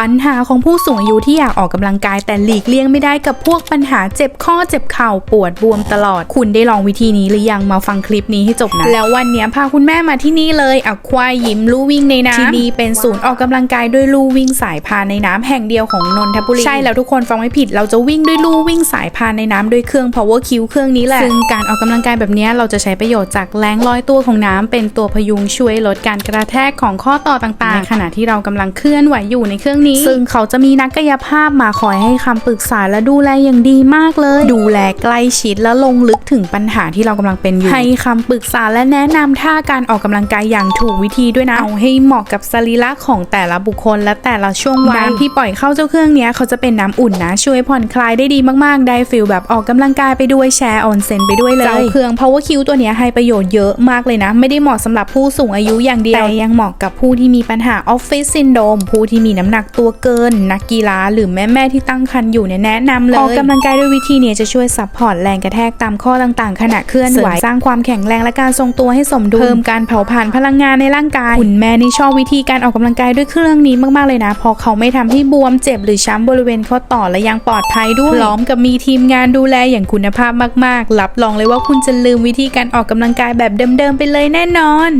ปัญหาของผู้สูงอายุที่อยากออกกำลังกายแต่หลีกเลี่ยงไม่ได้กับพวกปัญหาเจ็บข้อเจ็บเข่าปวดบวมตลอด คุณได้ลองวิธีนี้หรือยังมาฟังคลิปนี้ให้จบนะ แล้ววันเนี้ยพาคุณแม่มาที่นี่เลยอควายยิมลู่วิ่งในน้ำที่นี่เป็นศูนย์ออกกำลังกายด้วยลู่วิ่งสายพานในน้ำแห่งเดียวของนนทบุรีใช่แล้วทุกคนฟังไม่ผิด เราจะวิ่งด้วยลู่วิ่งสายพานในน้ำด้วยเครื่อง power q เครื่องนี้แหละซึ่งการออกกำลังกายแบบเนี้ยเราจะใช้ประโยชน์จากแรงลอยตัวของน้ำเป็นตัวพยุงช่วยลดการกระแทกของข้อต่อต่างๆในขณะที่เรากำลังเคลื่อนไหวอยู่ในเครื่องนี้ซึ่งเขาจะมีนักกายภาพมาคอยให้คำปรึกษาและดูแลอย่างดีมากเลย ดูแลใกล้ชิดและลงลึกถึงปัญหาที่เรากำลังเป็นอยู่ ให้คำปรึกษาและแนะนำท่าการออกกำลังกายอย่างถูกวิธีด้วยนะ เอาให้เหมาะกับสรีระของแต่ละบุคคลและแต่ละช่วงวัยน้ำที่ปล่อยเข้าเจ้าเครื่องเนี้ยเขาจะเป็นน้ำอุ่นนะ ช่วยผ่อนคลายได้ดีมากๆ ได้ฟิลแบบออกกำลังกายไปด้วยแชร์ออนเซ็นไปด้วยเลย เจ้าเครื่อง power q ตัวเนี้ยให้ประโยชน์เยอะมากเลยนะ ไม่ได้เหมาะสำหรับผู้สูงอายุอย่างเดียว แต่ยังเหมาะกับผู้ที่มีปัญหาออฟฟิศซินโดรมผู้ที่มีน้ำหนักตัวเกิน นักกีฬาหรือแม่แม่ๆที่ตั้งครรภ์อยู่เนี่ยแนะนำเลยออกกำลังกายด้วยวิธีเนี้จะช่วยซัพพอร์ตแรงกระแทกตามข้อต่างๆ ขณะเคลื่อนไหวสร้างความแข็งแรงและการทรงตัวให้สมดุลเพิ่มการเผาผลาญพลังงานในร่างกายคุณแม่นี่ชอบวิธีการออกกำลังกายด้วยเครื่องนี้มากๆเลยนะเพราะเขาไม่ทำให้บวมเจ็บหรือช้ำบริเวณข้อต่อและยังปลอดภัยด้วยพร้อมกับมีทีมงานดูแลอย่างคุณภาพมากๆรับรองเลยว่าคุณจะลืมวิธีการออกกำลังกายแบบเดิมๆไปเลยแน่นอน